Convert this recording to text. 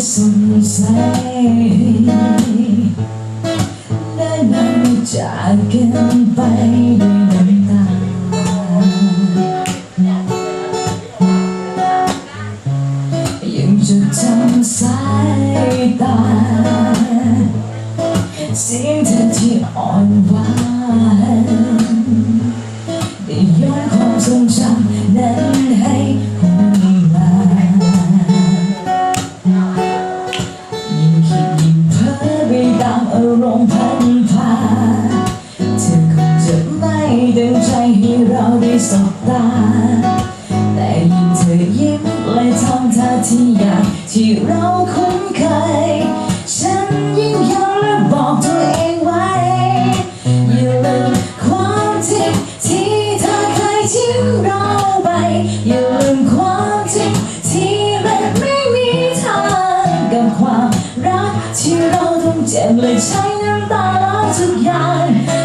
สัยและนำจากกันไปด้วยน้ำตายังจะจำสายตาสียงเธอที่อ่อนหวานามพันพาเธอคงจะไม่ดังใจให้เราได้สบตา แต่ยิ่งเธอยิ้มและทำท่าที่อยากที่เราคุ้นเคย ฉันยิ่งย้ำและบอกตัวเองไว้ อย่าลืมความจริงที่เธอเคยทิ้งเราไป อย่าลืมความจริงที่มันไม่มีทางกับความรักที่เรา เจ็บเลยใช้น้ำตาล้างทุกอย่าง